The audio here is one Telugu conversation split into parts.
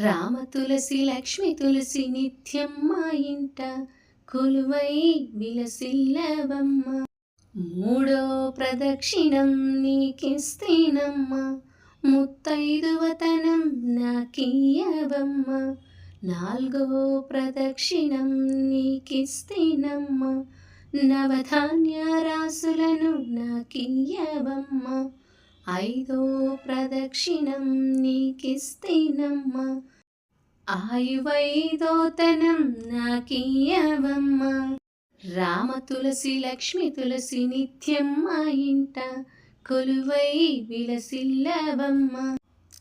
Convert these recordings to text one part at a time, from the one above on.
రామ తులసి లక్ష్మి తులసి నిత్యం మా ఇంట కొలువై విలసిల్లవమ్మ. మూడో ప్రదక్షిణం నీకిస్తేనమ్మ ముత్తైదువతనం నాకీయవమ్మ. నాలుగో ప్రదక్షిణం నీకిస్తేనమ్మ నవధాన్య రాసులను నాకీయవమ్మ. ఐదో ప్రదక్షిణం నీకిస్తేనమ్మ. ఆయువైదోతనం నాకీయవమ్మ. రామ తులసి లక్ష్మి తులసి నిత్యం మా ఇంట కొలువై విలసిల్లవమ్మ.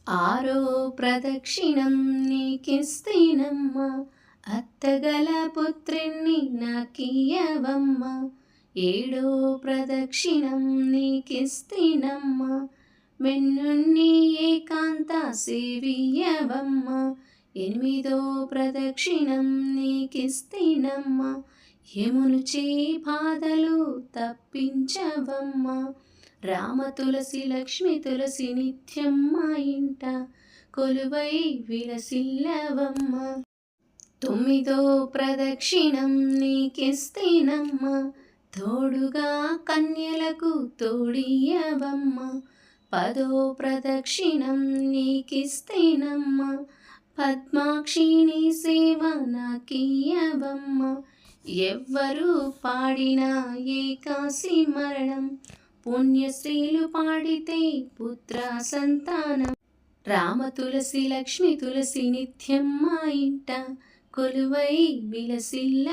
ఆరో ప్రదక్షిణం నీకిస్తేనమ్మ. అత్తగల పుత్రిణ్ణి నాకీయవమ్మ. ఏడో ప్రదక్షిణం నీకిస్తేనమ్మ. వెన్నున్ని ఏకాంత సేవియవమ్మ ఎనిమిదో ప్రదక్షిణం నీకిస్తేనమ్మ. యమును చే బాధలు తప్పించవమ్మ. రామ తులసి లక్ష్మి తులసి నిత్యం మా ఇంట కొలువై విలసిల్లవమ్మ. తొమ్మిదో ప్రదక్షిణం నీకిస్తేనమ్మ. తోడుగా కన్యలకు తోడియవమ్మ పదో ప్రదక్షిణం నీకిస్తేనమ్మ. పద్మాక్షిని సేవ నాకీయవమ్మ ఎవ్వరు పాడినా ఏకాశి మరణం. పుణ్యశ్రీలు పాడితే పుత్ర సంతానం. రామ తులసి లక్ష్మి తులసి నిత్యం మా ఇంట. కొలువై విలసిల్ల